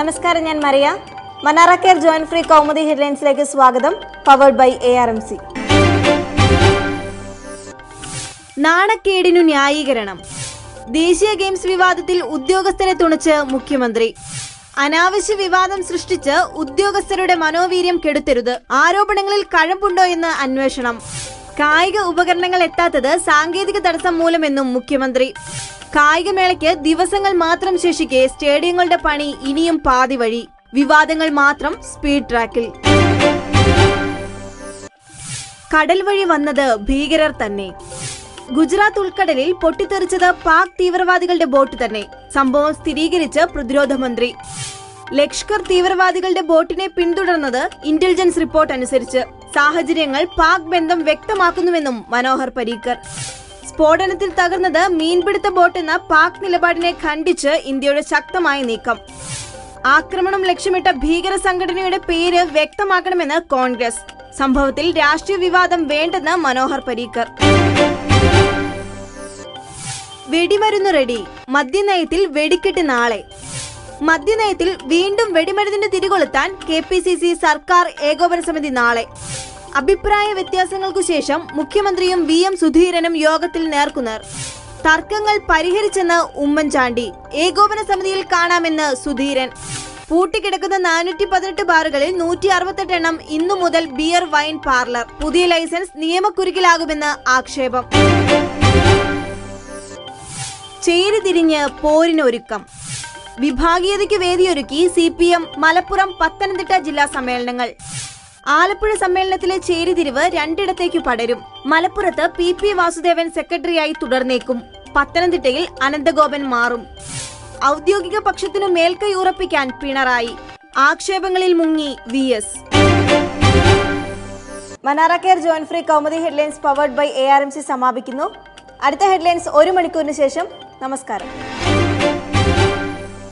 നമസ്കാരം ഞാൻ Mariya Manara care joint free Kaumudi ഹെഡ്ലൈൻസിലേക്ക് സ്വാഗതം powered by A R M C നാണക്കേടിനു ന്യായീകരണം. ദേശീയ ഗെയിംസ് വിവാദത്തിൽ ഉദ്യോഗസ്ഥരെ തുണച്ച് മുഖ്യമന്ത്രി. അനാവശ്യ വിവാദം സൃഷ്ടിച്ച് ഉദ്യോഗസ്ഥരുടെ മനോവീര്യം കെടുത്തരുത്. ആരോപണങ്ങളിൽ കഴമ്പുണ്ടോ എന്ന് അന്വേഷണം. കായിക ഉപകരണങ്ങൾ എത്താത്തത് സാങ്കേതിക തടസ്സം മൂലമെന്നും മുഖ്യമന്ത്രി. കായികമേളയ്ക്ക് ദിവസങ്ങൾ മാത്രം ശേഷിക്കെ സ്റ്റേഡിയങ്ങളുടെ പണി ഇനിയും പാതി വഴി. വിവാദങ്ങൾ മാത്രം സ്പീഡ് ട്രാക്കിൽ. കടൽ വഴി വന്നത് ഭീകരർ തന്നെ. ഗുജറാത്ത് ഉൾക്കടലിൽ പൊട്ടിത്തെറിച്ചത് പാക് തീവ്രവാദികളുടെ ബോട്ട് തന്നെ. സംഭവം സ്ഥിരീകരിച്ച് പ്രതിരോധ മന്ത്രി. ലഷ്കർ തീവ്രവാദികളുടെ ബോട്ടിനെ പിന്തുടർന്നത് ഇന്റലിജൻസ് റിപ്പോർട്ട് അനുസരിച്ച്. സാഹചര്യങ്ങൾ പാക് ബന്ധം വ്യക്തമാക്കുന്നുവെന്നും മനോഹർ പരീക്കർ. സ്ഫോടനത്തിൽ തകർന്നത് മീൻപിടുത്ത ബോട്ടെന്ന പാക് നിലപാടിനെ ഖണ്ഡിച്ച് ഇന്ത്യയുടെ ശക്തമായ നീക്കം. ആക്രമണം ലക്ഷ്യമിട്ട ഭീകര സംഘടനയുടെ പേര് വ്യക്തമാക്കണമെന്ന് കോൺഗ്രസ്. സംഭവത്തിൽ രാഷ്ട്രീയ വിവാദം വേണ്ടെന്ന് മനോഹർ പരീക്കർ. വെടിമരുന്ന് റെഡി. മദ്യനയത്തിൽ വെടിക്കെട്ട് നാളെ. മദ്യനയത്തിൽ വീണ്ടും വെടിമരുന്നിന് തിരികൊളുത്താൻ കെ സർക്കാർ ഏകോപന സമിതി നാളെ. അഭിപ്രായ വ്യത്യാസങ്ങൾക്കു ശേഷം മുഖ്യമന്ത്രിയും വി എം സുധീരനും യോഗത്തിൽ നേർക്കുനേർ. തർക്കങ്ങൾ പരിഹരിച്ചെന്ന് ഉമ്മൻചാണ്ടി. ഏകോപന സമിതിയിൽ കാണാമെന്ന് സുധീരൻ. പൂട്ടിക്കിടക്കുന്ന നാനൂറ്റി പതിനെട്ട് ബാറുകളിൽ നൂറ്റി അറുപത്തെട്ട് എണ്ണം ഇന്നു മുതൽ ബിയർ വൈൻ പാർലർ. പുതിയ ലൈസൻസ് നിയമക്കുരുക്കിലാകുമെന്ന് ആക്ഷേപം. ചേരിതിരിഞ്ഞ് പോരിനൊരുക്കം. വിഭാഗീയതയ്ക്ക് വേദിയൊരുക്കി C P M Malappuram Pathanamthitta ജില്ലാ സമ്മേളനങ്ങൾ. ആലപ്പുഴ സമ്മേളനത്തിലെ ചേരിതിരിവ് രണ്ടിടത്തേക്ക് പടരും. മലപ്പുറത്ത് പി പി വാസുദേവൻ സെക്രട്ടറിയായി തുടർന്നേക്കും. പത്തനംതിട്ടയിൽ അനന്തഗോപൻ മാറും. ഔദ്യോഗിക പക്ഷത്തിനു മേൽക്കൈ ഉറപ്പിക്കാൻ പിണറായി. ആക്ഷേപങ്ങളിൽ മുങ്ങി V S. Manara care joint free Kaumudi headlines powered by A R M C സമാപിക്കുന്നു. അടുത്ത ഹെഡ്ലൈൻസ് ഒരു മണിക്കൂറിന് ശേഷം. നമസ്കാരം.